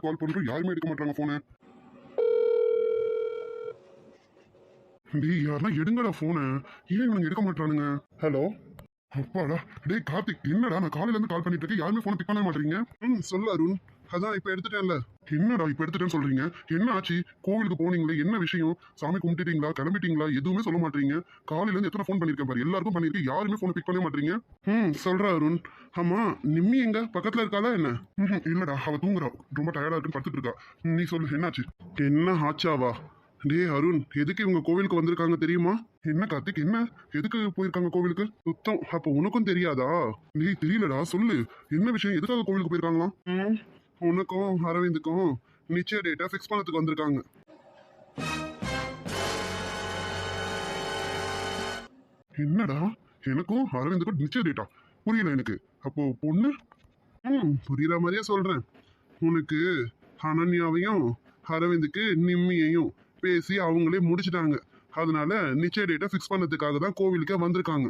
இருந்து கால் பண்றோம் யாருமே எடுக்க மாட்டாங்க போனை டேய் யாருன்னா எடுங்கடா போனை ஏன் இவனுங்க எடுக்க மாட்டானுங்க ஹலோ அப்பாடா டேய் கார்த்திக் என்னடா நான் காலையில இருந்து கால் பண்ணிட்டு இருக்கேன். யாருமே போன பிக் பண்ண மாட்டீங்க ம் சொல்லு அருண். அதான் இப்ப எடுத்துட்டேன்ல. என்னடா இப்ப எடுத்துட்டேன்னு சொல்றீங்க? என்ன ஆச்சு? கோவிலுக்கு போனீங்களே என்ன விஷயம்? சாமி கும்பிட்டுட்டீங்களா? கிளம்பிட்டீங்களா? எதுவுமே சொல்ல மாட்டீங்க. காலையில இருந்து எத்தனை ஃபோன் பண்ணிருக்கேன் பாரு. எல்லாருக்கும் பண்ணிருக்கேன் யாருமே ஃபோன் பிக் பண்ண மாட்டீங்க. ம் சொல்றா அருண். ஆமா நிம்மி எங்க? பக்கத்துல இருக்காளா என்ன? ம்ஹும், இல்லடா அவ தூங்குறா. ரொம்ப டயர்டா இருக்குன்னு படுத்துட்டு இருக்கா. நீ சொல்லு என்னாச்சு? என்ன ஆச்சாவா? டேய் அருண் எதுக்கு இவங்க கோவிலுக்கு வந்திருக்காங்க தெரியுமா? என்ன கார்த்திக் என்ன? எதுக்கு போயிருக்காங்க கோவிலுக்கு? சுத்தம் அப்ப உனக்கும் தெரியாதா? நீ தெரியலடா சொல்லு. என்ன விஷயம்? எதுக்காக கோவிலுக்கு போயிருக்காங்களாம்? ம், உனக்கும் அரவிந்துக்கும் நிச்சய டேட்டா ஃபிக்ஸ் பண்ணதுக்கு வந்திருக்காங்க. என்னடா? எனக்கும் அரவிந்துக்கும் நிச்சய டேட்டா புரியல எனக்கு. அப்போ பொண்ணு? ம் புரியுற மாதிரியே சொல்கிறேன் உனக்கு அனன்யாவையும் அரவிந்துக்கு நிம்மியையும் பேசி அவங்களே முடிச்சிட்டாங்க. அதனால நிச்சய டேட்டை ஃபிக்ஸ் பண்ணதுக்காக தான் கோவிலுக்கே வந்திருக்காங்க.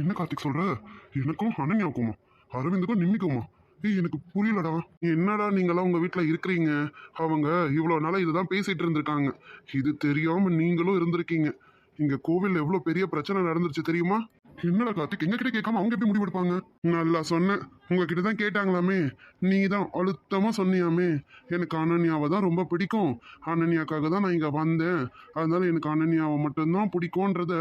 என்ன கார்த்திக் சொல்ற? எனக்கும் அனன்யாவுக்குமா? அரவிந்துக்கும் நிம்மிக்குமா ஏய் எனக்கு புரியலடா. என்னடா நீங்களாம் உங்க வீட்டில் இருக்கிறீங்க? அவங்க இவ்வளோ நாளாக இதுதான் பேசிட்டு இருந்திருக்காங்க. இது தெரியாம நீங்களும் இருந்திருக்கீங்க. இங்கே கோவிலில் எவ்வளோ பெரிய பிரச்சனை நடந்துருச்சு தெரியுமா? என்னடா கார்த்திக் எங்ககிட்ட கேட்காம அவங்க எப்படி முடிவெடுப்பாங்க? நல்லா சொன்னேன். உங்ககிட்ட தான் கேட்டாங்களாமே. நீ தான் அழுத்தமாக சொன்னியாமே. எனக்கு அனன்யாவை தான் ரொம்ப பிடிக்கும். அனன்யாக்காக தான் நான் இங்கே வந்தேன். அதனால எனக்கு அனன்யாவை மட்டும்தான் பிடிக்கும்ன்றத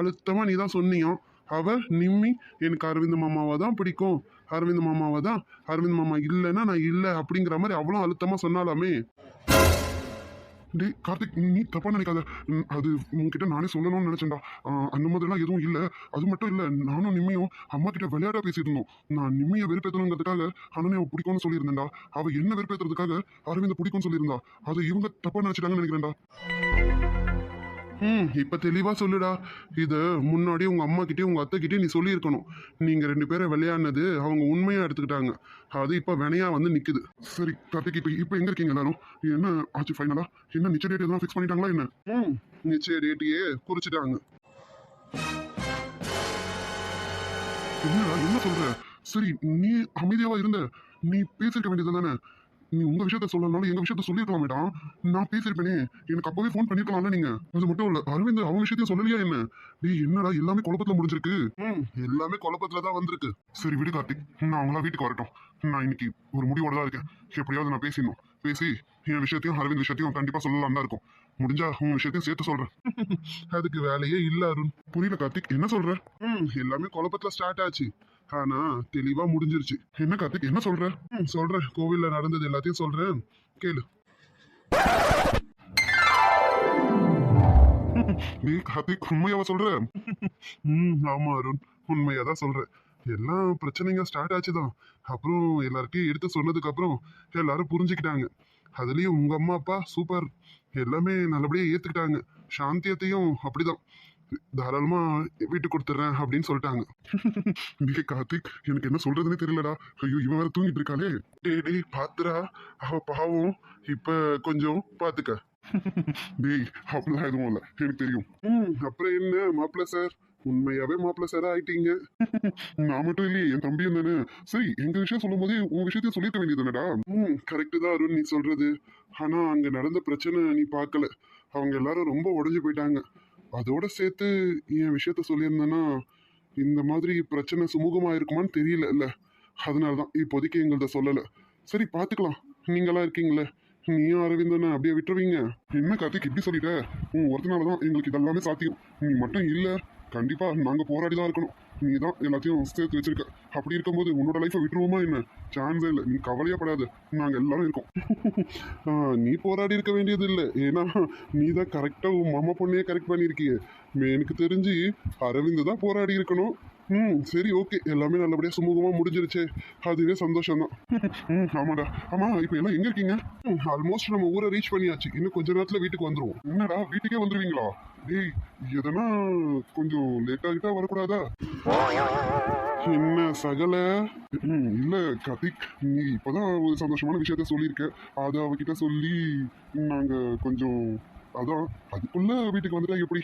அழுத்தமாக நீ தான் சொன்னியாம். அவ நிம்மி எனக்கு அரவிந்த் மாமாவை தான் பிடிக்கும். அரவிந்த் மாமாவை தான் அரவிந்த் மாமா இல்லைன்னா நான் இல்லை அப்படிங்கிற மாதிரி அவ்வளோ அழுத்தமாக சொன்னாலாமே? டேய் கார்த்திக் நீ தப்பாக நினைக்காத. அது உன்கிட்ட நானே சொல்லணும்னு நினைச்சேன்டா. அந்த மாதிரிலாம் எதுவும் இல்லை. அது மட்டும் இல்லை நானும் நிம்மியும் அம்மா கிட்ட விளையாட பேசிட்டு இருந்தோம். நான் நிம்மியை வெறுப்பேற்றணுங்கிறதுக்காக அண்ணனை பிடிக்கும்னு சொல்லியிருந்தேன்டா. அவள் என்ன வெறுப்பேற்றுறதுக்காக அரவிந்த் பிடிக்கும்னு சொல்லியிருந்தா. அது இவங்க தப்பாக நினச்சிட்டாங்கன்னு நினைக்கிறேன்டா. ம். இப்ப தெளிவா சொல்லுடா. இத முன்னாடி உங்க அம்மா கிட்டயும் உங்க அத்தை கிட்டயும் நீ சொல்லியிருக்கணும். நீங்க ரெண்டு பேரும் விளையாடினது அவங்க உண்மையா எடுத்துக்கிட்டாங்க. அது இப்ப வினையா வந்து நிக்குது. சரி கார்த்திக் இப்ப இப்ப எங்க இருக்கீங்க எல்லாரும்? என்ன ஆச்சு ஃபைனலா என்ன நிச்சய டேட் எல்லாம் ஃபிக்ஸ் பண்ணிட்டாங்களா என்ன? ம். நிச்சய டேட்டையே குறிச்சிட்டாங்க. என்னடா என்ன சொல்ற? சரி நீ அமைதியாவா இருந்த? நீ பேசிருக்க வேண்டியது தானே நீ உங்க விஷயத்த சொல்லனாலும் எங்க விஷயத்த சொல்லிருக்கலாமேடா நான் பேசிருப்பேனே எனக்கு அப்பவே ஃபோன் பண்ணிருக்கலாம்ல நீங்க. அது மட்டும் இல்ல அரவிந்த் அவன் விஷயத்தையும் சொல்லலையா என்ன? டேய் என்னடா எல்லாமே குழப்பத்துல முடிஞ்சிருக்கு? எல்லாமே குழப்பத்துல தான் வந்திருக்கு. சரி விடு கார்த்திக் நான் அவங்களா வீட்டுக்கு வரட்டும். நான் இன்னைக்கு ஒரு முடிவோட தான் இருக்கேன். எப்படியாவது நான் பேசிடணும். பேசி என் விஷயத்தையும் அரவிந்த் விஷயத்தையும் கண்டிப்பா சொல்லலாம் தான் இருக்கும். முடிஞ்சா உங்க விஷயத்தையும் சேர்த்து சொல்றேன். அதுக்கு வேலையே இல்ல அருண். புரியல கார்த்திக் என்ன சொல்ற? ம். எல்லாமே குழப்பத்துல ஸ்டார்ட் ஆச்சு. ஆனா தெளிவா முடிஞ்சிருச்சு. என்ன கார்த்திக் என்ன சொல்ற? ம், சொல்றேன் கோவில்ல நடந்தது எல்லாத்தையும் சொல்றேன் கேளு. நீ கார்த்திக் உண்மையாவா சொல்ற? ம் ஆமா அருண். உண்மையா தான் சொல்றேன் எல்லாம் பிரச்சனைங்க ஸ்டார்ட் ஆச்சுதான். அப்புறம் எல்லார்ட்டையும் எடுத்து சொன்னதுக்கு அப்புறம் எல்லாரும் புரிஞ்சுக்கிட்டாங்க. அதுலயும் உங்க அம்மா அப்பா சூப்பர் எல்லாமே நல்லபடியா ஏத்துக்கிட்டாங்க. சாந்தியத்தையும் அப்படிதான். தாராளமா வீட்டுக்கு கொடுத்துட்றேன் அப்படின்னு சொல்லிட்டாங்க. மிக கார்த்திக் எனக்கு என்ன சொல்றதுன்னே தெரியலடா. ஐயோ இவன் வேற தூங்கிட்டு இருக்காளே டே டேய் பாத்துடா. அவ பாவம். இப்ப கொஞ்சம் பாத்துக்க. டேய் அப்படிலாம் எதுவும் இல்ல. எனக்கு தெரியும். ம் அப்புறம் என்ன மாப்பிள்ள சார்? உண்மையாவே மாப்பிள்ள சார் ஆயிட்டீங்க. நான் மட்டும் இல்லையே என் தம்பியும் தானே. சரி எங்க விஷயம் சொல்லும் போதே உன் விஷயத்தையும் சொல்லிருக்க வேண்டியதுனடா ம் கரெக்டு தான் அருண் நீ சொல்றது. ஆனா அங்க நடந்த பிரச்சனை நீ பார்க்கல. அவங்க எல்லாரும் ரொம்ப உடஞ்சு போயிட்டாங்க. அதோட சேர்த்து என் விஷயத்த சொல்லியிருந்தேன்னா இந்த மாதிரி பிரச்சனை சுமூகமாக இருக்குமான்னு தெரியல இல்லை அதனால தான் இப்போதைக்கு எங்கள்கிட்ட சொல்லலை. சரி பார்த்துக்கலாம் நீங்களாம் இருக்கீங்களே? நீயும் அரவிந்தனை அப்படியே விட்டுருவீங்க. என்ன கார்த்திக் இப்படி சொல்லிட்ட? உன் ஒருத்தனால தான் எங்களுக்கு இதெல்லாமே சாத்தியம். நீ மட்டும் இல்லை. கண்டிப்பாக நாங்கள் போராடி தான் இருக்கணும். நீ தான் எல்லாத்தையும் சேர்த்து வச்சிருக்க. அப்படி இருக்கும்போது உன்னோட லைஃபை விட்டுருவோமா என்ன? சான்ஸே இல்லை. நீ கவலையே நாங்கள் நாங்க எல்லாரும் இருக்கோம். நீ போராடி இருக்க வேண்டியது இல்லை. ஏன்னா நீ தான் கரெக்டாக உன் மாமா பொண்ணையே கரெக்ட் பண்ணியிருக்கிய. எனக்கு தெரிஞ்சு அரவிந்த் தான் போராடி இருக்கணும். ம் சரி ஓகே. எல்லாமே நல்லபடியாக சுமூகமாக முடிஞ்சிருச்சே. அதுவே சந்தோஷம் தான் ம் ஆமாடா. ஆமாம் இப்போ எல்லாம் எங்கே இருக்கீங்க? ஆல்மோஸ்ட் நம்ம ஊரை ரீச் பண்ணியாச்சு. இன்னும் கொஞ்ச நேரத்தில் வீட்டுக்கு வந்துடுவோம் என்னடா வீட்டுக்கே வந்துடுவீங்களா டேய் எதனா கொஞ்சம் லேட்டாகிட்டா வரக்கூடாதா? என்ன சகல? ம், இல்ல கதிக் நீ இப்பதான் ஒரு சந்தோஷமான விஷயத்த சொல்லியிருக்க. அதை அவகிட்ட சொல்லி நாங்க கொஞ்சம் அதான் அதுக்குள்ள வீட்டுக்கு வந்துட்டா எப்படி?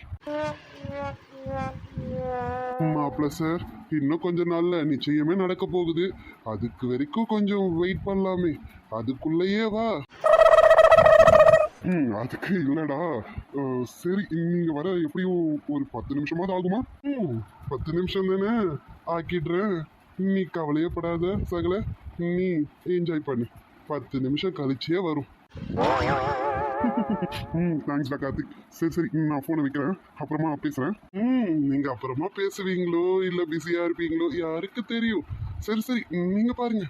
மாப்பிள்ள சார். இன்னும் கொஞ்ச நாள்ல நிச்சயமே நடக்க போகுது. அதுக்கு வரைக்கும் கொஞ்சம் வெயிட் பண்ணலாமே. அதுக்குள்ளேயே வா. ம் அதுக்கு இல்லடா. சரி நீங்க வர எப்படியும் ஒரு பத்து நிமிஷமாவது ஆகுமா? ம் பத்து நிமிஷம் தானே? ஆக்கிடுறேன். நீ கவலையே படாத சகல. நீ என்ஜாய் பண்ணு. பத்து நிமிஷம் கழிச்சே வரும். ம் தேங்க்ஸ்டா கார்த்திக். சரி சரி நான் ஃபோனை வைக்கிறேன். அப்புறமா பேசுகிறேன் ம் நீங்கள் அப்புறமா பேசுவீங்களோ இல்லை பிஸியாக இருப்பீங்களோ யாருக்கு தெரியும்? சரி சரி ம், நீங்க பாருங்க.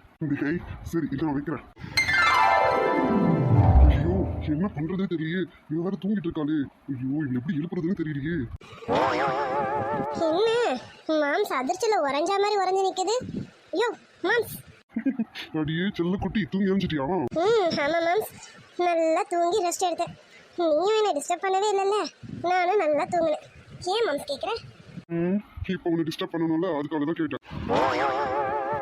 சரி நான் வைக்கிறேன். ஐயோ என்ன பண்றதே தெரியலையே. இவ வேற தூங்கிட்டு இருக்காளே. ஐயோ இவன் எப்படி எழுப்புறதுன்னு தெரியலையே. என்ன? மாம்ஸ் அதிர்ச்சியில் உறைஞ்ச மாதிரி உறைஞ்சு நிற்குது ஐயோ மாம்ஸ். அடியே செல்லக்குட்டி தூங்கி எழுந்துட்டியா? ம் ஆமாம் மாம்ஸ். நல்லா தூங்கி ரெஸ்ட் எடுத்தேன். நீயும் என்னை டிஸ்டர்ப் பண்ணவே இல்லைல்ல? நானும் நல்லா தூங்கினேன். ஏன் மாம்ஸ் கேட்குறேன் ம் இப்போ உன்னை டிஸ்டர்ப் பண்ணணும்ல அதுக்காக தான் கேட்டேன்.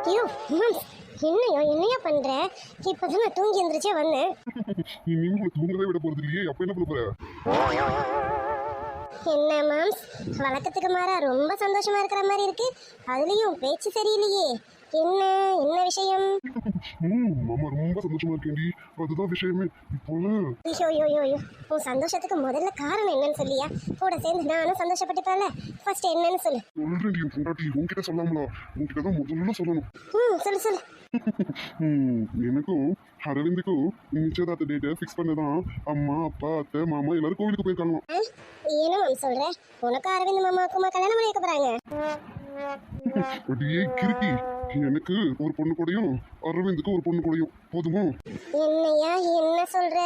ஐயோ மாம்ஸ் என்னையோ என்னையா பண்ணுற இப்போ தான் நான் தூங்கி எந்திரிச்சே வந்தேன். நீ நீங்களும் தூங்கவே விட போறது இல்லையே அப்போ என்ன பண்ண போற? என்ன மாம்ஸ் வழக்கத்துக்கு மாறா ரொம்ப சந்தோஷமா இருக்கிற மாதிரி இருக்கு. அதுலயும் பேச்சு சரியில்லையே. என்ன என்ன விஷயம்? ம் மாமா ரொம்ப சந்தோஷமா இருக்கேன்டி. அதுதான் விஷயமே. இப்போ ஐயோ ஐயோ ஐயோ உன் சந்தோஷத்துக்கு முதல்ல காரணம் என்னன்னு சொல்லியா? கூட சேர்ந்து நானும் சந்தோஷப்பட்டுப்பேன்ல. ஃபர்ஸ்ட் என்னன்னு சொல்லு. சொல்றேன் என் பொண்டாட்டி. உன்கிட்ட சொல்லாமலா? உன்கிட்ட தான் முதல்ல சொல்லணும். ம் சொல்லு சொல்லு. எனக்கும் அரவிந்துக்கும் நிச்சயதார்த்த டேட்டை ஃபிக்ஸ் பண்ணதான் அம்மா அப்பா அத்தை மாமா எல்லாரும் கோவிலுக்கு போயிருக்காங்க? என்ன மேம் சொல்ற? உனக்கு அரவிந்த் மாமாக்குமா கல்யாணம் பண்ணி போறாங்க? அப்படியே கிறுக்கி. எனக்கு ஒரு பொண்ணு கூடயும் அரவிந்துக்கு ஒரு பொண்ணு கூடயும் போதுமா? என்னையா என்ன சொல்ற?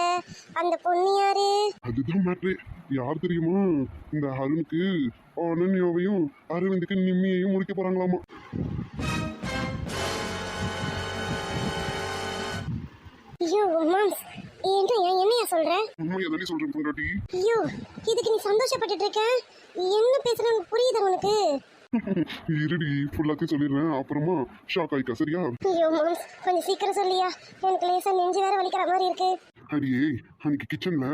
அந்த பொண்ணு யாரு? அதுதான் மேட்ரு யார் தெரியுமா? இந்த அருணுக்கு அனன்யாவையும் அரவிந்துக்கு நிம்மியையும் முடிக்க போறாங்களாமா? ஐயோ மேம் என்னையா என்னையா சொல்ற? உண்மையை தானே சொல்றேன் பொண்டாட்டி? ஐயோ இதுக்கு நீ சந்தோஷப்பட்டுட்டு இருக்க? என்ன பேசுறன்னு புரியுதா உனக்கு? இருடி ஃபுல்லாத்தையும் சொல்லிடுறேன். அப்புறமா ஷாக் ஆயிக்கா சரியா? ஐயோ மாம்ஸ் கொஞ்சம் சீக்கிரம் சொல்லியா. எனக்கு லேசா நெஞ்சு வேற வலிக்கிற மாதிரி இருக்கு. அடியே அன்னைக்கு கிச்சன்ல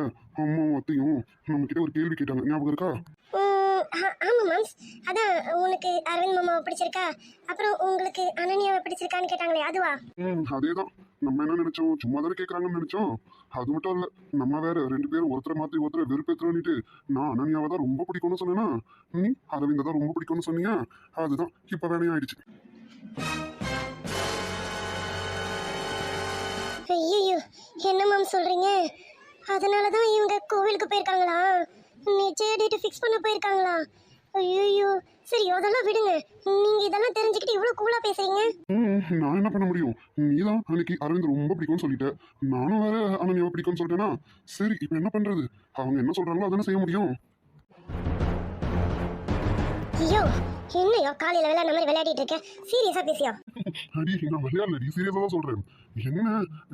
அம்மாவும் அத்தையும் நம்ம கிட்ட ஒரு கேள்வி கேட்டாங்க. ஞாபகம் இருக்கா? ம், ஆ- ஆமா மாம்ஸ். அதான் உனக்கு அரவிந்த் மாமாவை பிடிச்சிருக்கா? அப்புறம் உங்களுக்கு அனன்யாவை பிடிச்சிருக்கான்னு கேட்டாங்களே அதுவா? ம் அதேதான். நம்ம என்ன நினைச்சோம்? சும்மா தானே கேட்கறாங்கன்னு நினைச்சோம். அது மட்டும் இல்ல நம்ம வேற ரெண்டு பேரும் ஒருத்தரை மாத்தி ஒருத்தரை வெறுப்பேத்துறோன்னுட்டு நான் அனன்யாவை தான் ரொம்ப பிடிக்கும்னு சொன்னேன்னா நீ அரவிந்த தான் ரொம்ப பிடிக்கும்னு சொன்னியா? அதுதான் இப்ப வேணையா ஆயிடுச்சு. ஐயோ என்ன மேம் சொல்றீங்க? அதனால தான் இவங்க கோவிலுக்கு போயிருக்காங்களா? நிச்சய டேட் ஃபிக்ஸ் பண்ண போயிருக்காங்களா? ஐயோ சரி அதெல்லாம் விடுங்க. நீங்க இதெல்லாம் தெரிஞ்சுக்கிட்டு இவ்வளவு கூலா பேசுறீங்க? நான் என்ன பண்ண முடியும்? நீதான் அன்னைக்கு அரவிந்த் ரொம்ப பிடிக்கும்னு சொல்லிட்ட. நானும் வேற அனன்யாவை பிடிக்கும்னு சொல்லிட்டேனா? சரி இப்போ என்ன பண்றது? அவங்க என்ன சொல்றாங்களோ அதானே செய்ய முடியும். ஐயோ. என்னையோ காலையில விளையாட மாதிரி விளையாடிட்டு இருக்க சீரியஸா பேசியா? அடி நான் விளையாடலடி சீரியஸாக தான் சொல்றேன். என்ன?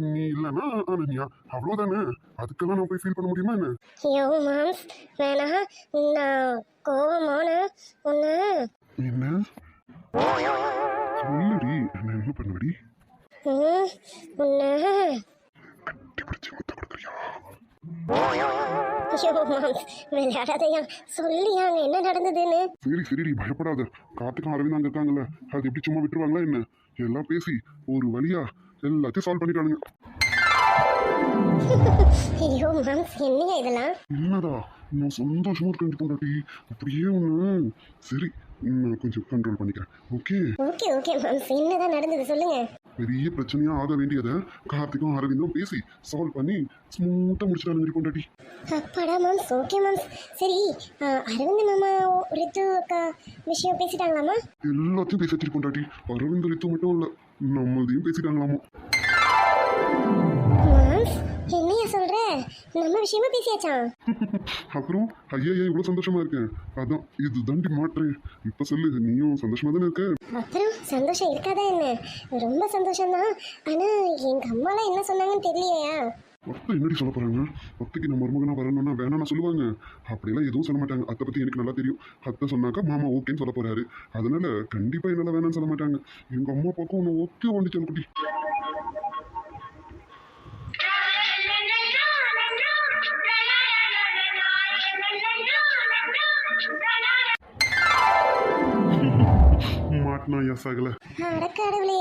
நீ இல்லைன்னா அனன்யா அவ்வளோதானே அதுக்கெல்லாம் நான் போய் ஃபீல் பண்ண முடியுமா என்ன? ஐயோ மாம்ஸ் வேணா நான் கோவமான ஒன்று என்ன? சொல்லுடி நான் என்ன பண்ணுவடி? ஒன்று கட்டி பிடிச்சி முத்த கொடுக்குறியா? ஐயோ மாம்ஸ் விளையாடாதையா சொல்லியா அங்க என்ன நடந்ததுன்னு. சரி சரிடி பயப்படாத. காத்துக்கும் அரவிந்த் அங்கே இருக்காங்கல்ல. அது எப்படி சும்மா விட்டுருவாங்களா என்ன? எல்லாம் பேசி ஒரு வழியா எல்லாத்தையும் சால்வ் பண்ணிட்டானுங்க. ஐயோ மாம்ஸ் என்னையா இதெல்லாம்? என்னடா நான் சந்தோஷமா இருக்கேன் பொண்டாட்டி. அப்படியே ஒன்று சரி நான் கொஞ்சம் கண்ட்ரோல் பண்ணிக்கிறேன். ஓகே ஓகே ஓகே மாம்ஸ் என்னதான் நடந்தது சொல்லுங்க. பெரிய பிரச்சனையா ஆக வேண்டியதை கார்த்திக்கும் அரவிந்தும் பேசி சால்வ் பண்ணி ஸ்மூத்தா முடிச்சிட்டானுங்க பொண்டாட்டி. அப்பாடா மேம்ஸ் ஓகே மேம்ஸ் சரி அரவிந்த் மாமா ரித்து அக்கா விஷயம் பேசிட்டாங்களாமா எல்லாத்தையும் பேசி வச்சிருக்கோம் பொண்டாட்டி. அரவிந்த் ரித்து மட்டும் இல்ல நம்மளையும் பேசிட்டாங்களாமா நம்ம விஷயமா பேசியாச்சாம் அப்புறம் ஐயா ஏன் இவ்வளவு சந்தோஷமா இருக்கேன். அதான் இது தாண்டி மாற்று இப்ப சொல்லு நீயும் சந்தோஷமா தானே இருக்க? அப்புறம் சந்தோஷம் இருக்காதா என்ன? ரொம்ப சந்தோஷம்தான். ஆனா எங்க அம்மாலாம் என்ன சொன்னாங்கன்னு தெரியலையா அத்தை என்னடி சொல்ல போறாங்க? அத்தைக்கு நம்ம மருமகனா வரணும்னா வேணாம்னு சொல்லுவாங்க. அப்படியெல்லாம் எதுவும் சொல்ல மாட்டாங்க. அத்தை பத்தி எனக்கு நல்லா தெரியும். அத்தை சொன்னாக்கா மாமா ஓகேன்னு சொல்ல போறாரு. அதனால கண்டிப்பா என்னால வேணாம்னு சொல்ல மாட்டாங்க. எங்க அம்மா அப்பாவுக்கும் உன்னை ஓகே வந்துச்சு குட்டி. மாட்டினா ஐயா சகல. அடக்கடவுளே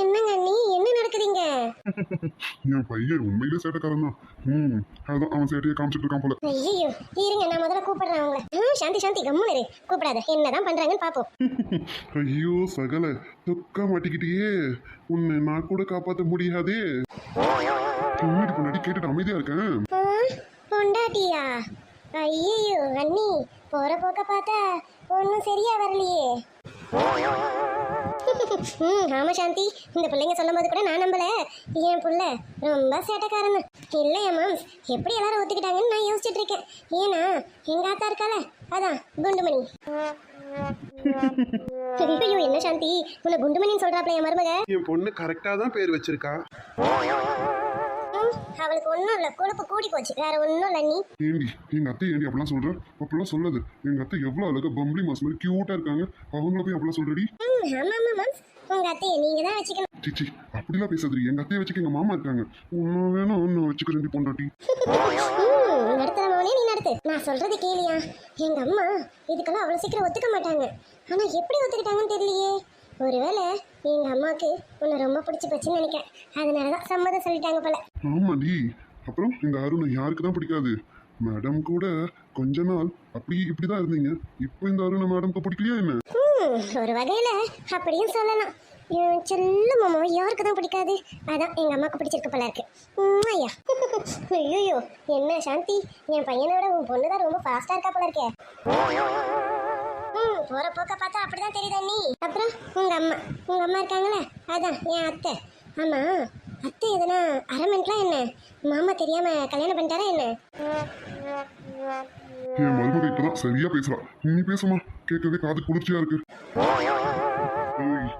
என்னங்க நீ? என்ன நடக்குதுங்க? என் பையன் உண்மையிலே சேட்டக்காரன் தான். ம் அதான் அவன் சேட்டையை காமிச்சிட்டு இருக்கான் போல. ஐயோ இருங்க நான் முதல்ல கூப்பிடுறேன் அவங்கள. ம், சாந்தி சாந்தி கம்முன்னு இரு. கூப்பிடாத என்னதான் பண்றாங்கன்னு பாப்போம். ஐயோ சகல தொக்கா மாட்டிக்கிட்டியே. உன்னை நான் கூட காப்பாற்ற முடியாதே. பின்னாடி பின்னாடி கேட்டுட்டு அமைதியா இருக்கேன். பொண்டாட்டியா? ஐயோ அண்ணி போற போக்க பார்த்தா ஒன்றும் சரியா வரலையே. ம் ஆமா சாந்தி. இந்த பிள்ளைங்க சொல்லும் போது கூட நான் நம்பல. என் புள்ள ரொம்ப சேட்டக்காரன் இல்லையா மாம்ஸ்? எப்படி எல்லாரும் ஒத்துக்கிட்டாங்கன்னு நான் யோசிச்சுட்டு இருக்கேன் ஏன்னா எங்க ஆத்தா இருக்கால அதான் குண்டுமணி. ஐயோ என்ன சாந்தி? உன்னை குண்டுமணின்னு சொல்றாப்ல என் மருமக. என் பொண்ணு கரெக்டாக தான் பேர் வச்சிருக்கான் அவளுக்கு ஒன்றும் இல்லை கொழுப்பு கூடி போச்சு. வேற ஒன்றும் இல்லை நீ. ஏண்டி எங்க அத்தை ஏண்டி அப்படிலாம் சொல்ற? அப்படிலாம் சொல்லாது. எங்க அத்தை எவ்வளவு அழகா பம்பளி மாஸ் மாதிரி கியூட்டா இருக்காங்க. அவங்கள போய் அப்படிலாம் சொல்றடி? ம் ஆமா ஆமா மாம்ஸ் உங்க அத்தையை நீங்க தான் வச்சுக்கணும். சிச்சி அப்படிலாம் பேசாதீ எங்க அத்தையை வச்சுக்க எங்க மாமா இருக்காங்க. உன்ன வேணா ஒன்னு வச்சுக்கிறேன் பொண்டாட்டி. ம் நடத்துற மவனே நீ நடத்து. நான் சொல்றது கேளியா? எங்க அம்மா இதுக்கெல்லாம் அவ்வளவு சீக்கிரம் ஒத்துக்க மாட்டாங்க. ஆனா எப்படி ஒத்துக்கிட்டாங்கன்னு தெரியலையே. ஒருவேளை எங்க அம்மாவுக்கு உன்னை ரொம்ப பிடிச்சி போச்சுன்னு நினைக்கிறேன். அதனாலதான் சம்மதம் சொல்லிட்டாங்க போல. ஆமாடி அப்புறம் எங்க அருணை யாருக்கு தான் பிடிக்காது? மேடம் கூட கொஞ்ச நாள் அப்படி இப்படிதான் இருந்தீங்க. இப்போ இந்த அருணை மேடம்க்கு பிடிக்கலையா என்ன? ஒரு வகையில அப்படியும் சொல்லலாம். செல்ல மாமா யாருக்கு தான் பிடிக்காது? அதான் எங்க அம்மாவுக்கு பிடிச்சிருக்கு போல இருக்கு. ஐயா. ஐயோ என்ன சாந்தி. என் பையனை விட உன் பொண்ணு தான் ரொம்ப ஃபாஸ்டா இருக்கா போல இருக்கே. ம் போற போக்க பார்த்தா அப்படிதான் தெரியுதா நீ அப்புறம் உங்க அம்மா உங்க அம்மா இருக்காங்களே அதான் என் அத்தை. ஆமா அத்தை எதுனா அரமெண்ட்லாம் என்ன? மாமா தெரியாம கல்யாணம் பண்ணிட்டாரா என்ன? என் மருமக இப்பதான் சரியா பேசுறா. நீ பேசுமா கேட்கவே காது குளிர்ச்சியா இருக்கு.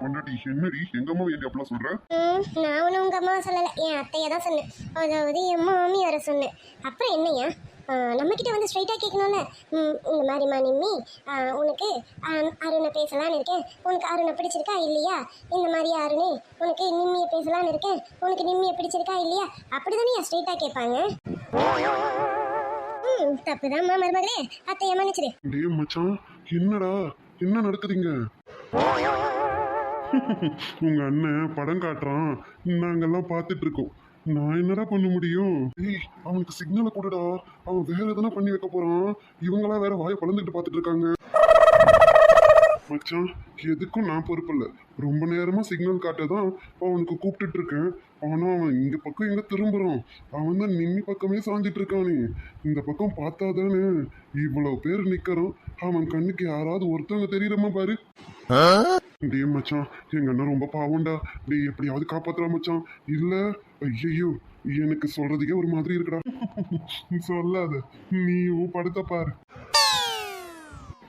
பொண்டாட்டி என்னடி? எங்க அம்மா ஏண்டி அப்படிலாம் சொல்ற? ம், நான் ஒன்றும் உங்கள் அம்மாவை சொல்லலை. என் அத்தையை தான் சொன்னேன். அதாவது என் மாமியாரை சொன்னேன். அப்புறம் என்னையா ஆ, நம்மக்கிட்ட வந்து ஸ்ட்ரைட்டாக கேட்கணும்ல? இந்த மாதிரிம்மா நிம்மி உனக்கு அருணை பேசலான்னு இருக்கேன். உனக்கு அருணை பிடிச்சிருக்கா இல்லையா? இந்த மாதிரி அருணே உனக்கு நிம்மியை பேசலான்னு இருக்கேன். உனக்கு நிம்மியை பிடிச்சிருக்கா இல்லையா? அப்படி தானே ஸ்ட்ரைட்டாக கேட்பாங்க? ம் தப்புதாம்மா மருமகளே. அத்தையை மன்னிச்சிரு. டேய் மச்சான் என்னடா? என்ன நடக்குதுங்க உங்க அண்ணன் படம் காட்டுறான். நாங்கெல்லாம் பார்த்துட்டு இருக்கோம் நான் என்னடா பண்ண முடியும்? ஏய் அவனுக்கு சிக்னலை கொடுடா. அவன் வேற எதனா பண்ணி வைக்க போறான். இவங்களா வேற வாயை பழந்துட்டு பார்த்துட்டு இருக்காங்க மச்சான் எதுக்கும் நான் பொறுப்பு இல்லை ரொம்ப நேரமாக சிக்னல் காட்டதான் அவனுக்கு கூப்பிட்டுட்டு இருக்கேன் அவனும் அவன் இந்த பக்கம் எங்கே திரும்புறான்? அவன் தான் நிம்மி பக்கமே சாஞ்சிட்டு இருக்கானே இந்த பக்கம் பார்த்தாதானே இவ்வளோ பேர் நிக்கிறோம். அவன் கண்ணுக்கு யாராவது ஒருத்தவங்க தெரியுறமா பாரு. டேய் மச்சான் எங்க அண்ணன் ரொம்ப பாவம்டா. டே எப்படியாவது காப்பாத்துறா மச்சான். இல்ல ஐயையோ எனக்கு சொல்றதுக்கே ஒரு மாதிரி இருக்குடா. சொல்லாத நீயும் படுத்த பாரு.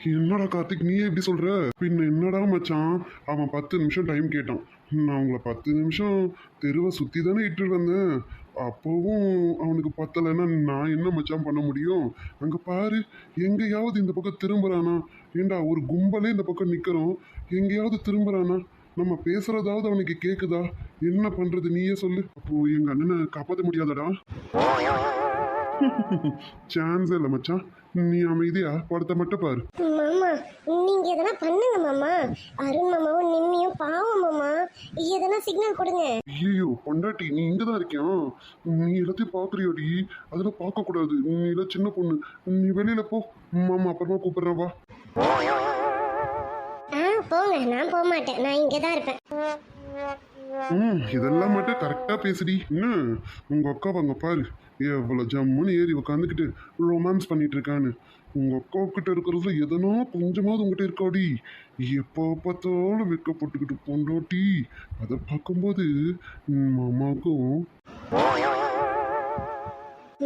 என்னடா கார்த்திக் நீயே எப்படி சொல்ற? பின்ன என்னடா மச்சான்? அவன் பத்து நிமிஷம் டைம் கேட்டான். நான் உங்களை பத்து நிமிஷம் தெருவை சுத்தி தானே இட்டு வந்தேன். அப்போவும் அவனுக்கு பத்தலைன்னா நான் என்ன மச்சான் பண்ண முடியும்? அங்கே பாரு எங்கேயாவது இந்த பக்கம் திரும்புறானா? ஏண்டா ஒரு கும்பலே இந்த பக்கம் நிற்கிறோம் எங்கேயாவது திரும்புறானா? நம்ம பேசுறதாவது அவனுக்கு கேட்குதா என்ன பண்றது நீயே சொல்லு. அப்போ எங்க அண்ணனை காப்பாற்ற முடியாதடா? சான்ஸ் இல்லை மச்சான். நீ அமைதியா? படத்தை மட்டும் பாரு. மாமா நீங்க எதனா பண்ணுங்க மாமா. அருண் மாமாவும் நிம்மியும் பாவம் மாமா. எதனா சிக்னல் கொடுங்க. ஐயோ பொண்டாட்டி நீ இங்க தான் இருக்கியா? நீ எல்லாத்தையும் பாக்குறியோடி அதெல்லாம் பார்க்க கூடாது நீ எல்லாம் சின்ன பொண்ணு. நீ வெளியில போ. மாமா அப்புறமா கூப்பிடுறேன் வா. ஆ போங்க. நான் போக மாட்டேன். நான் இங்கே தான் இருப்பேன். ம் இதெல்லாம் மட்டும் கரெக்டா பேசுடி. என்ன? உங்க அக்கா அங்க பாரு. எவ்வளவு ஜம்முன்னு ஏறி உட்காந்துக்கிட்டு ரொமான்ஸ் பண்ணிட்டு இருக்கான்னு உங்க அக்கா கிட்ட இருக்கிறதுல எதனா கொஞ்சமாவது உங்ககிட்ட இருக்காடி. எப்போ பார்த்தாலும் வெக்கப்பட்டுக்கிட்டு பொண்டாட்டி. அதை பார்க்கும்போது ம், மாமாவுக்கும்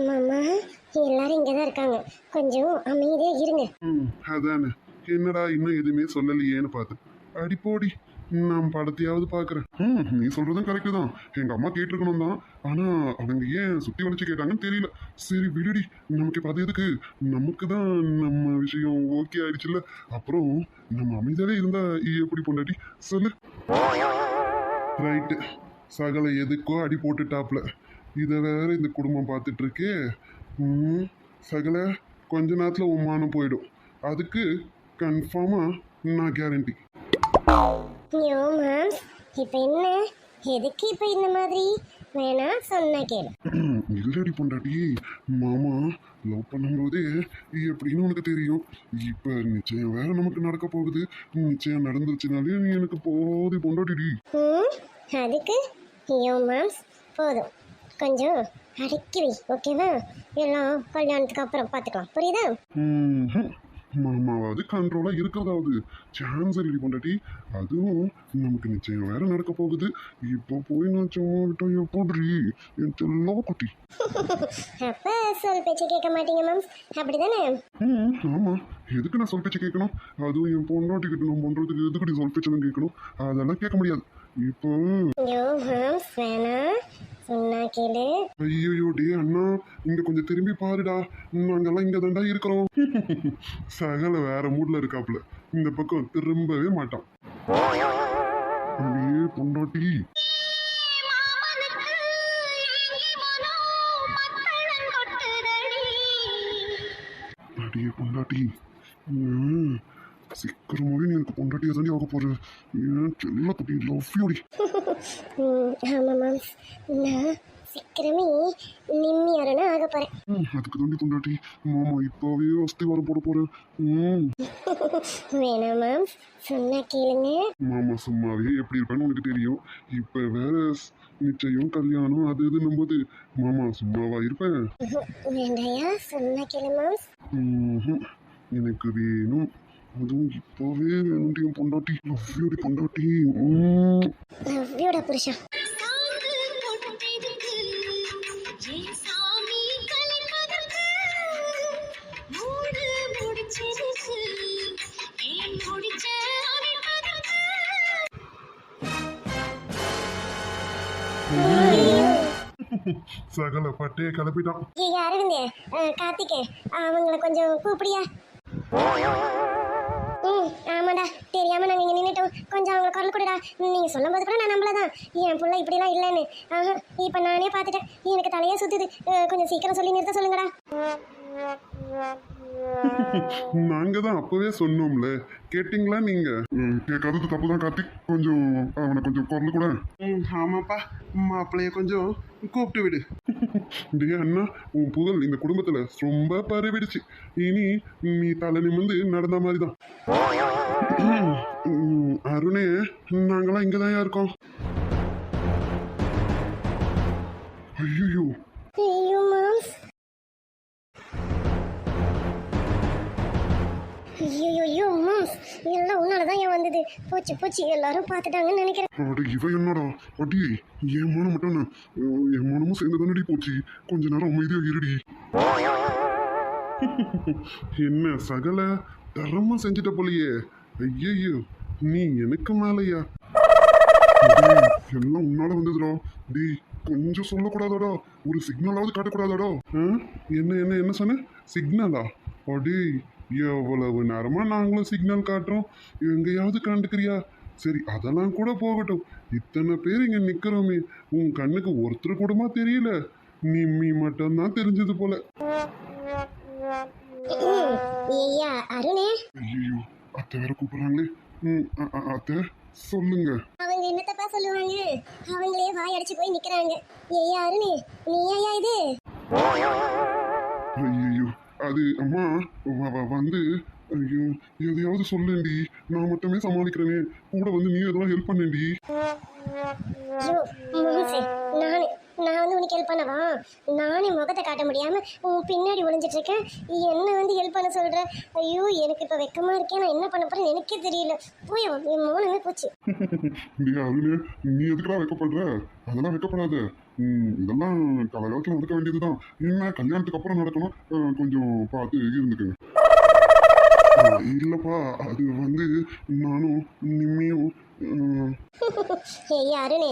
மாமா எல்லாரும் இங்கே தான் இருக்காங்க. கொஞ்சம் அமைதியாக இருங்க. ம் அதானே. என்னடா இன்னும் எதுவுமே சொல்லலையேன்னு பார்த்தேன் அடி போடி. நான் படத்தையாவது பார்க்குறேன். ம் நீ சொல்கிறதும் கரெக்டு தான். எங்கள் அம்மா கேட்டிருக்கணும் தான். ஆனால் அவங்க ஏன் சுற்றி வளைச்சு கேட்டாங்கன்னு தெரியல. சரி விடுடி. நமக்கு இப்போ அது எதுக்கு? நமக்கு தான் நம்ம விஷயம் ஓகே ஆயிடுச்சுல்ல. அப்புறம் நம்ம அமைதியாகவே இருந்தால் எப்படி பொண்டாட்டி? சொல்லு. ரைட்டு சகல எதுக்கோ அடி போட்டுட்டாப்ல. இதை வேற இந்த குடும்பம் பார்த்துட்ருக்கே. ம், சகல கொஞ்ச நேரத்தில் உன் மானம் போயிடும். அதுக்கு கன்ஃபார்மாக நான் கேரண்டி ஐயோ மேம் இப்போ என்ன? எதுக்கு இப்போ இந்த மாதிரி? வேணா சொன்ன கேளு. இல்லடி பொண்டாட்டி. மாமா லவ் பண்ணும்போதே எப்படின்னு உனக்கு தெரியும். இப்போ நிச்சயம் வேற நமக்கு நடக்க போகுது. நிச்சயம் நடந்துருச்சுனாலே நீ எனக்கு போதி பொண்டாட்டிடி. அதுக்கு? ஐயோ மேம்ஸ் போதும். கொஞ்சம் அடக்கி வை? ஓகேவா எல்லாம் கல்யாணத்துக்கு அப்புறம் பார்த்துக்கலாம் புரியுதா? ம்ஹும். மாமாவாவது கண்ட்ரோலா இருக்கிறதாவது. சான்ஸ் இல்லடி பொண்டாட்டி. அதுவும் நமக்கு நிச்சயம் வேற நடக்க போகுது. இப்போ போய் நான் சும்மா விட்டா எப்படி என் செல்ல குட்டி. அப்போ சொல் பேச்சு கேட்க மாட்டீங்க மேம்ஸ் அப்படி தானே ம் ஆமா. எதுக்கு நான் சொல் பேச்சு கேட்கணும்? அதுவும் என் பொண்டாட்டி கிட்ட நான் பண்றதுக்கு எதுக்கு சொல் பேச்சு கேட்கணும்? அதெல்லாம் கேட்க முடியாது. இப்போ ஐயோ மேம்ஸ் வேணாம் சொன்னா கேளு. ஐயோ டே அண்ணா இங்க கொஞ்சம் திரும்பி பாருடா. நாங்கெல்லாம் இங்க தாண்டா இருக்கிறோம். சகல வேற மூட்ல இருக்காப்புல. இந்த பக்கம் திரும்பவே மாட்டான். அப்படியே பொண்டாட்டி. அடியே பொண்டாட்டி. சீக்கிரமாவே நீ எனக்கு பொண்டாட்டியா தாண்டி ஆக போற ஏன் செல்ல குட்டி லவ் யூடி. ம், ஆமா மேம்ஸ் நான் சீக்கிரமே நிம்மியாரனா ஆக போறேன். அதுக்கு தாண்டி பொண்டாட்டி. மாமா இப்போவே அஸ்தி வர போட போறேன். ம். வேணாம் மேம்ஸ் சொன்னா கேளுங்க. மாமா சும்மாவே எப்படி இருப்பேன்னு உனக்கு தெரியும். இப்போ வேற நிச்சயம் கல்யாணம் அது இதுன்னும் போது மாமா சும்மாவா இருப்பேன்? வேண்டாயா? சொன்னா கேளு மேம்ஸ். எனக்கு வேணும். அதுவும் இப்போவே வேண்டிய பொண்டாட்டி. லவ்யூடி பொண்டாட்டி. லவ்யோட புருஷன் சகல பட்டே கிளப்பிட்டான். அரவிந்த் கார்த்திக் அவங்கள கொஞ்சம் கூப்பிடியா? ம் ஆமாடா. தெரியாம நாங்க இங்க நின்னுட்டோம். கொஞ்சம் அவங்கள குரல் கொடுடா. நீங்க சொல்லும்போது கூட நான் நம்பலதான். என் புள்ள இப்படிலாம் இல்லைன்னு. ஆஹா இப்ப நானே பார்த்துட்டேன். எனக்கு தலையே சுத்துது. அஹ், கொஞ்சம் சீக்கிரம் சொல்லி நிறுத்த சொல்லுங்கடா. நாங்க தான் அப்பவே சொன்னோம்ல. கேட்டிங்களா நீங்க? கேட்காதது தப்பு தான் கார்த்திக். கொஞ்சம் அவனை கொஞ்சம் குரல் கூட. ஆமாப்பா. மாப்பிள்ளைய கொஞ்சம் கூப்பிட்டு விடு. டே அண்ணா உன் புகழ் இந்த குடும்பத்துல ரொம்ப பரவிடுச்சு. இனி நீ தலை நிமிர்ந்து நடந்த மாதிரி தான் அருணே நாங்களாம் இங்க தான் இருக்கோம் ஐயோ ஐயோ மாம்ஸ் ஐயோ எல்லாம் ஏன் வந்தது? போச்சு போச்சு எல்லாரும் பார்த்துட்டாங்கன்னு நினைக்கிறேன். அட இவ என்னடா? அடி என் மனம் மட்டும் என் மனமும் சேர்ந்து தானடி போச்சு. கொஞ்ச நேரம் அமைதியா இருடி. என்ன சகல? தரமா செஞ்சுட்ட போலியே. ஐயையோ நீ எனக்கு மேலையா? எல்லாம் உன்னால வந்ததுடா. டேய் கொஞ்சம் சொல்லக்கூடாதாடா. ஒரு சிக்னலாவது காட்டக்கூடாதாடா. ஆ? என்ன என்ன என்ன சொன்ன? சிக்னலா அடே எவ்வளவு நேரமா நாங்களும் சிக்னல் காட்டுறோம். எங்கேயாவது கண்டுக்கிறியா? சரி அதெல்லாம் கூட போகட்டும். இத்தனை பேர் இங்க நிக்கிறோமே. உன் கண்ணுக்கு ஒருத்தர் கூடமா தெரியல. நிம்மி மட்டும்தான் தெரிஞ்சது போல. ஐயா அத்தை வேற கூப்பிடுறாங்களே. ம், அத்தை சொல்லுங்க. அவங்க என்னத்தப்பா சொல்லுவாங்க? அவங்களே வாய் அடிச்சு போய் நிக்கிறாங்க. ஐயா அருணே நீ இது ஐயோ அது அம்மா வ- வ- வந்து ஐயோ எதையாவது சொல்லேன்டி. நான் மட்டுமே சமாளிக்கிறேனே. கூட வந்து நீ எதெல்லாம் ஹெல்ப் பண்ணேன்டி. ஐயோ மாம்சே நானு நான் வந்து உனக்கு ஹெல்ப் பண்ணவா? நானே முகத்தை காட்ட முடியாம உன் பின்னாடி ஒளிஞ்சிட்டு இருக்கேன் என்ன வந்து ஹெல்ப் பண்ண சொல்ற? ஐயோ எனக்கு இப்ப வெக்கமா இருக்கேன் நான் என்ன பண்ண போறேன்னு எனக்கே தெரியல. போய் என் மோனமே போச்சு. நீ அதுல நீ எதுக்குடா வைக்கப்படுற? அதெல்லாம் வைக்கப்படாத. இதெல்லாம் காலகாலத்தில் நடக்க வேண்டியதுதான். என்ன கல்யாணத்துக்கு அப்புறம் நடக்கணும். கொஞ்சம் பார்த்து இருந்துக்குங்க. இல்லப்பா அது வந்து நானும் நிம்மியும் ஐயா அருணே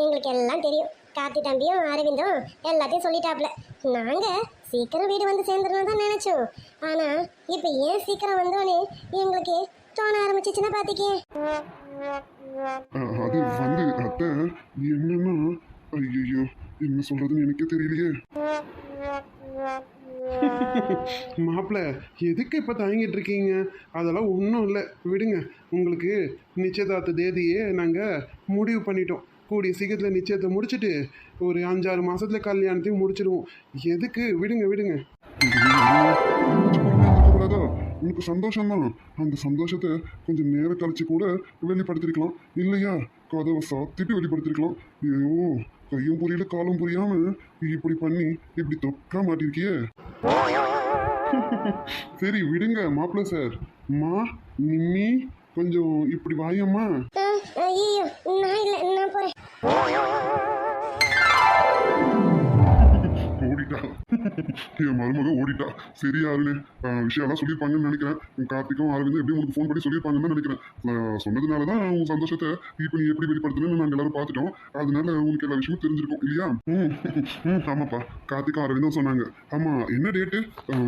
எங்களுக்கு எல்லாம் தெரியும். கார்த்தி தம்பியும் அரவிந்தும் எல்லாத்தையும் சொல்லிட்டாப்ல நாங்க சீக்கிரம் வீடு வந்து சேர்ந்துடணும் தான் நினைச்சோம். ஆனா இப்ப ஏன் சீக்கிரம் வந்தோன்னே எங்களுக்கு தோண ஆரம்பிச்சிச்சுன்னா பாத்திக்கே அது வந்து அத்தை என்னன்னா ஐயோ என்ன சொல்றதுன்னு எனக்கே தெரியலையே. மாப்பிள்ள எதுக்கு இப்போ தயங்கிட்டு இருக்கீங்க? அதெல்லாம் ஒன்றும் இல்லை. விடுங்க உங்களுக்கு நிச்சயதார்த்த தேதியே நாங்கள் முடிவு பண்ணிட்டோம். கூடிய சீக்கிரத்தில் நிச்சயத்தை முடிச்சுட்டு ஒரு அஞ்சாறு மாசத்துல கல்யாணத்தையும் முடிச்சிடுவோம். எதுக்கு? விடுங்க விடுங்க. உனக்கு சந்தோஷம் தான் அந்த சந்தோஷத்தை கொஞ்சம் நேரம் கழிச்சு கூட வெளிப்படுத்திருக்கலாம். இல்லையா? கதவை சாத்திட்டு வெளிப்படுத்திருக்கலாம். ஐயோ கையும் புரியல காலும் புரியாம இப்படி பண்ணி இப்படி தொக்கா மாட்டிருக்கியே? சரி விடுங்க மாப்பிள்ள சார். மா நிம்மி கொஞ்சம் இப்படி வாயம்மா. ஐயோ நான் இல்லை நான் என் மருமக ஓடிட்டா. சரி யாருன்னு விஷயம்லாம் சொல்லியிருப்பாங்கன்னு நினைக்கிறேன். கார்த்திக்கும் அரவிந்த் எப்படி உங்களுக்கு ஃபோன் பண்ணி சொல்லியிருப்பாங்கன்னு தான் நினைக்கிறேன். நான் சொன்னதுனால தான் உன் சந்தோஷத்தை இப்போ நீ எப்படி வெளிப்படுத்தணும்னு நாங்கள் எல்லாரும் பார்த்துட்டோம். அதனால உனக்கு எல்லா விஷயமும் தெரிஞ்சிருக்கும் இல்லையா? ம் ம் ஆமாப்பா. கார்த்திக்கும் அரவிந்தும் சொன்னாங்க. ஆமாம் என்ன டேட்டு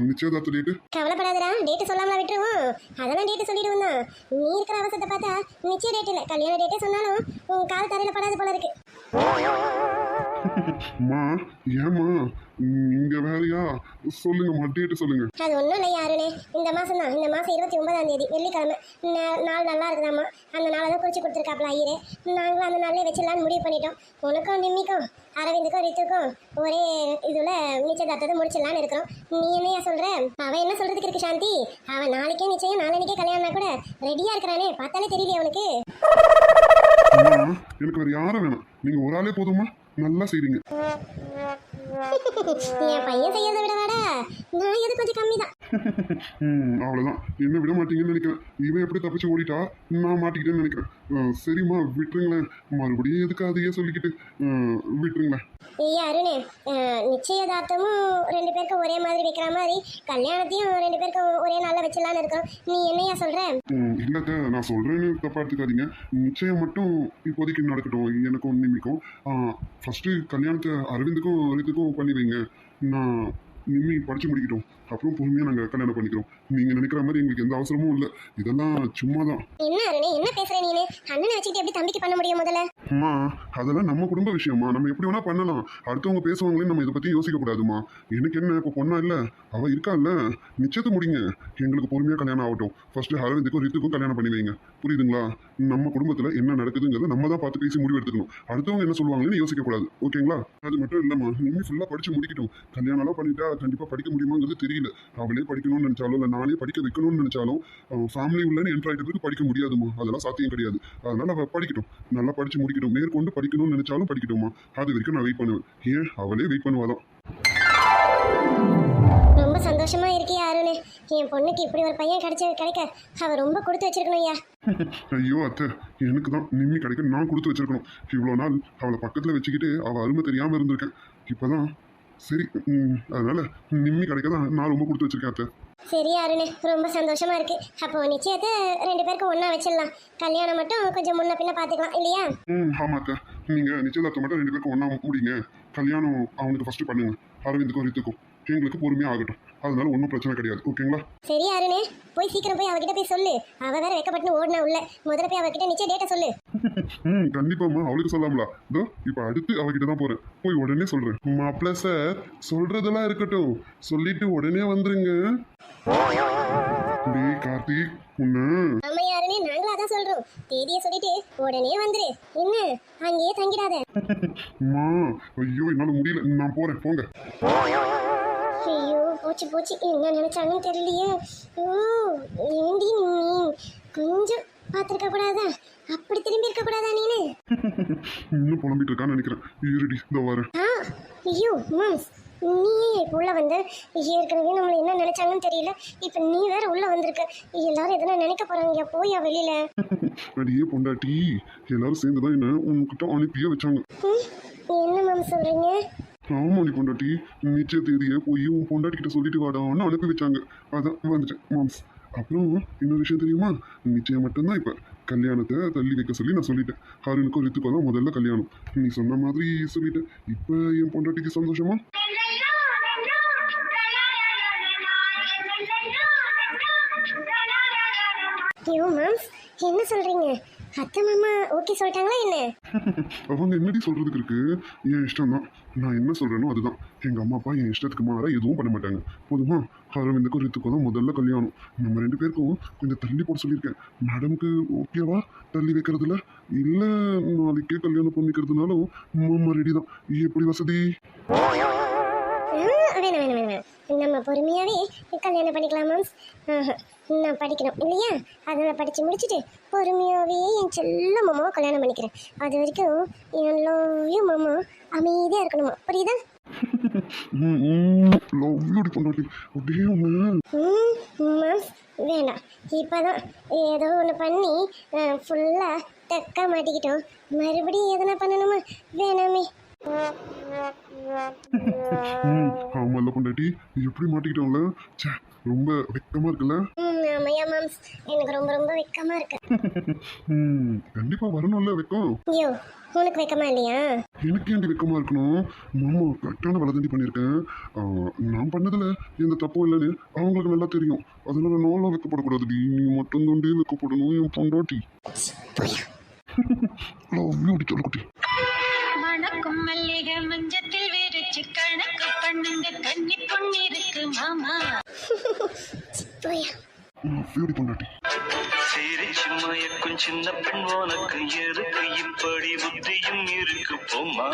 நிச்சயதார்த்த டேட்டு கவலைப்படாதடா. டேட்டு சொல்லாமல விட்டுருவோம். அதெல்லாம் டேட்டு சொல்லிடுவோம் தான் நீ இருக்கிற அவசரத்தை பார்த்தா நிச்சய டேட் இல்லை. கல்யாண டேட்டே சொன்னாலும் உன் கால் தரையில் படாது போல இருக்கு. அம்மா ஏம்மா? நீங்க வேறையா சொல்லுங்கம்மா டேட்டு சொல்லுங்க. அது ஒன்றும் இல்லை யாருனே இந்த மாதம் தான். இந்த மாதம் இருபத்தி ஒன்பதாம் தேதி வெள்ளிக்கிழமை. நாள் நல்லா இருக்குதாம்மா? அந்த நாளை தான் குறிச்சு கொடுத்துருக்காப்ல ஐயரே. நாங்களும் அந்த நாளிலே வச்சிடலான்னு முடிவு பண்ணிட்டோம். உனக்கும் நிம்மிக்கும் அரவிந்துக்கும் ரித்துக்கும் ஒரே இதில் நிச்சயதார்த்தத்தை முடிச்சிடலான்னு இருக்கிறோம். நீ என்னையா சொல்கிற அவன் என்ன சொல்கிறதுக்கு இருக்கு சாந்தி? அவன் நாளைக்கே நிச்சயம் நாளைக்கே கல்யாணம்னா கூட ரெடியாக இருக்கிறானே. பார்த்தாலே தெரியலையே அவனுக்கு. எனக்கு வேற யாரும் வேணாம். நீங்க ஒரு ஆளே போதுமா நல்லா செய்றீங்க. என் பையன் செய்யறதை விட வாடா நான் எது கொஞ்சம் கம்மி தான் ம் அவ்வளோதான் என்ன விட மாட்டீங்கன்னு நினைக்கிறேன். இவன் எப்படி தப்பிச்சு ஓடிட்டா? நான் மாட்டிக்கிட்டேன்னு நினைக்கிறேன். சரிம்மா விட்டுருங்களேன். மறுபடியும் எதுக்கு அதையே சொல்லிக்கிட்டு? விட்டுருங்களேன். ஐயா அருணே நிச்சயதார்த்தமும் ரெண்டு பேருக்கும் ஒரே மாதிரி வைக்கிற மாதிரி கல்யாணத்தையும் ரெண்டு பேருக்கும் ஒரே நாளில் வச்சிடலான்னு இருக்கோம். நீ என்னையா சொல்ற? ம், இல்லைக்க நான் சொல்கிறேன்னு தப்பா எடுத்துக்காதீங்க. நிச்சயம் மட்டும் இப்போதைக்கு நடக்கட்டும். எனக்கும் நிம்மிக்கும் ஃபஸ்ட்டு கல்யாணத்தை அரவிந்துக்கும் ரித்துக்கும் பண்ணி வைங்க. நான் நிம்மி படித்து முடிக்கட்டும். அப்புறம் பொறுமையாக நாங்கள் கல்யாணம் பண்ணிக்கிறோம். நீங்கள் நினைக்கிற மாதிரி எங்களுக்கு எந்த அவசரமும் இல்லை. இதெல்லாம் சும்மா தான் என்ன அருணே என்ன பேசுற நீனு? அண்ணனை வச்சுக்கிட்டு எப்படி தம்பிக்கு பண்ண முடியும் முதல்ல? அம்மா அதெல்லாம் நம்ம குடும்ப விஷயமா நம்ம எப்படி வேணா பண்ணலாம். அடுத்தவங்க பேசுவாங்களே நம்ம இதை பத்தி யோசிக்க கூடாதுமா எனக்கு என்ன இப்போ பொண்ணா இல்ல? அவ இருக்கால்ல. நிச்சயத்தை முடிங்க. எங்களுக்கு பொறுமையா கல்யாணம் ஆகட்டும். ஃபர்ஸ்ட் அரவிந்துக்கும் ரித்துக்கும் கல்யாணம் பண்ணி வைங்க. புரியுதுங்களா? நம்ம குடும்பத்துல என்ன நடக்குதுங்கிறத நம்ம தான் பார்த்து பேசி முடிவு எடுத்துக்கணும். அடுத்தவங்க என்ன சொல்லுவாங்கன்னு யோசிக்க கூடாது ஓகேங்களா? அது மட்டும் இல்லாமல் இனிமே ஃபுல்லா படிச்சு முடிக்கட்டும். கல்யாணம்லாம் பண்ணிட்டா கண்டிப்பா படிக்க முடியுமாங்கிறது தெரியல. அவளே படிக்கணும்னு நினைச்சாலும் இல்லை நானே படிக்க வைக்கணும்னு நினைச்சாலும் ஃபேமிலி உள்ளன்னு என்ட்ரு ஆகிட்டு படிக்க முடியாதுமா அதெல்லாம் சாத்தியம் கிடையாது. அதனால அவள் படிக்கட்டும். நல்லா படிச்சு முடிக்கட்டும். மேற்கொண்டு படிக்கணும்னு நினைச்சாலும் படிக்கட்டுமா அது வரைக்கும் நான் வெயிட் பண்ணுவேன். ஏன்? அவளே வெயிட் பண்ணுவாதான் சந்தோஷமா இருக்கியா அருணே? என் பொண்ணுக்கு இப்படி ஒரு பையன் கிடைச்ச கிடைக்க அவ ரொம்ப கொடுத்து வச்சிருக்கணும் ஐயா. ஐயோ அத்தை. எனக்கு தான் நிம்மி கிடைக்க நான் கொடுத்து வச்சிருக்கணும். இவ்வளோ நாள் அவளை பக்கத்தில் வச்சுக்கிட்டு அவள் அருமை தெரியாமல் இருந்திருக்கேன் இப்போதான் சரி அதனால நிம்மி கிடைக்க தான் நான் ரொம்ப கொடுத்து வச்சிருக்கேன் அத்தை. சரி அருணே. ரொம்ப சந்தோஷமா இருக்கு. அப்போ நிச்சயத்தை ரெண்டு பேருக்கும் ஒண்ணா வச்சிடலாம். கல்யாணம் மட்டும் கொஞ்சம் முன்ன பின்ன பார்த்துக்கலாம் இல்லையா? ம் ஆமாம் அத்தை. நீங்கள் நிச்சயதார்த்தம் மட்டும் ரெண்டு பேருக்கும் ஒன்றா முடிங்க கல்யாணம் அவனுக்கு ஃபஸ்ட்டு பண்ணுங்க. அரவிந்துக்கும் ரித்துக்கும். எங்களுக்கு பொறுமையாக ஆகட்டும். அதனால ஒன்றும் பிரச்சனை கிடையாது. ஓகேங்களா சரி அருணே. போய் சீக்கிரம் போய் அவகிட்ட போய் சொல்லு. அவ வேற வெக்கப்பட்டு ஓடினா உள்ள. முதல்ல போய் அவகிட்ட நிச்சய டேட்டை சொல்லு. ம் கண்டிப்பாம்மா அவளுக்கு சொல்லாமலா? இதோ இப்போ அடுத்து அவகிட்ட தான் போறேன். போய் உடனே சொல்றேன். மாப்பிள்ள சார் சொல்றதெல்லாம் இருக்கட்டும். சொல்லிட்டு உடனே வந்துருங்க. டேய் கார்த்திக் உன்ன. ஆமா அருணே. நாங்களும் அதான் சொல்றோம். தேதியை சொல்லிட்டு உடனே வந்துரு. என்ன? அங்கேயே தங்கிடாத. அம்மா ஐயோ என்னால முடியல. நான் போறேன். போங்க. ஐயோ போச்சு போச்சு. என்ன நினைச்சாங்கன்னு தெரியலையே. ஓ ஏண்டி நீ? கொஞ்சம் பார்த்துருக்க கூடாதா? அப்படி திரும்பி இருக்க கூடாதா நீனு? இன்னும் புலம்பிட்டு இருக்கான்னு நினைக்கிறேன். இருடி இதோ வரேன் ஆ ஐயோ மாம்ஸ். நீ இப்போ உள்ள வந்து ஏற்கனவே நம்மளை என்ன நினைச்சாங்கன்னு தெரியல. இப்போ நீ வேற உள்ள வந்திருக்க. எல்லாரும் எதனா நினைக்க போறாங்க. போயா வெளியில. அடியே பொண்டாட்டி. எல்லாரும் சேர்ந்து தான் என்ன உன்கிட்ட அனுப்பியே வச்சாங்க. என்ன மேம் சொல்றீங்க? ஆமா நீ பொண்டாட்டி. நிச்சய தேதியை போய் உன் பொண்டாட்டி கிட்ட சொல்லிட்டு வாடான்னு அனுப்பி வச்சாங்க. அதான் வந்துட்டேன் மாம்ஸ். அப்புறம் இன்னொரு விஷயம் தெரியுமா? நிச்சயம் மட்டும்தான் இப்போ. கல்யாணத்தை தள்ளி வைக்க சொல்லி நான் சொல்லிட்டேன். ஹாரனுக்கும் ரித்துக்கோ தான் முதல்ல கல்யாணம். நீ சொன்ன மாதிரி சொல்லிட்டேன். இப்போ என் பொண்டாட்டிக்கு சந்தோஷமா? ஐயோ என்ன சொல்றீங்க? அத்தை மாமா ஓகே சொல்லிட்டாங்களா என்ன? அவங்க என்னடி சொல்றதுக்கு இருக்கு? என் இஷ்டம் தான் நான் என்ன சொல்றேனோ அதுதான். எங்க அம்மா அப்பா என் இஷ்டத்துக்கு மாற எதுவும் பண்ண மாட்டாங்க. போதுமா? அரவிந்துக்கும் ரித்துக்கும் தான் முதல்ல கல்யாணம். நம்ம ரெண்டு பேருக்கும் கொஞ்சம் தள்ளி போட சொல்லியிருக்கேன். மேடம்க்கு ஓகேவா தள்ளி வைக்கிறதுல? இல்லை நாளைக்கே கல்யாணம் பண்ணிக்கிறதுனாலும் மாமா ரெடி தான் எப்படி வசதி? நம்ம பொறுமையாவே கல்யாணம் பண்ணிக்கலாம் மேம் ஆஹா, நான் படிக்கணும் இல்லையா? அதை நான் படித்து முடிச்சுட்டு பொறுமையாகவே என் செல்ல மாமாவை கல்யாணம் பண்ணிக்கிறேன். அது வரைக்கும் என் லவ் மாமா. அமைதியாக இருக்கணுமா? புரியுதா? லவ் யூடி பொண்டாட்டி. அப்படியே ஒன்று ம் மேம் வேண்டாம் இப்போ தான் ஏதோ ஒன்று பண்ணி ஃபுல்லாக தக்க மாட்டிக்கிட்டோம். மறுபடியும் எதனா பண்ணணுமா? வேணாமே. பொண்டாட்டி எப்படி மாட்டிக்கிட்டோம்ல ச்சே ரொம்ப வெக்கமா இருக்குல்ல? ஆமையா மேம்ஸ் எனக்கு ரொம்ப ரொம்ப வெக்கமாக இருக்கு. ம் கண்டிப்பா வரணும்ல வெக்கம். ஐயோ உனக்கு வெக்கமா இல்லையா? எனக்கு ஏன்டி வெக்கமா இருக்கணும்? மாமா கரெக்டான வேலை தாண்டி பண்ணியிருக்கேன். நான் பண்ணதுல எந்த தப்பும் இல்லைன்னு அவங்களுக்கு நல்லா தெரியும். அதனால நான்லாம் வெக்கப்படக்கூடாதுடி. நீ மட்டும் தாண்டி வெக்கப்படணும் என் பொண்டாட்டி. லவ் யூ சொல்லக்குட்டி. மணக்கும் மல்லிகை மஞ்சத்தில் விரிச்சு கணக்கு பண்ணுங்க கன்னி மாமா. லவ் யூடி பொண்டாட்டி. சிரிச்சு மயக்கும் சின்ன பெண் உனக்கு எருக்கு இப்படி புத்தியும் இருக்கு போமா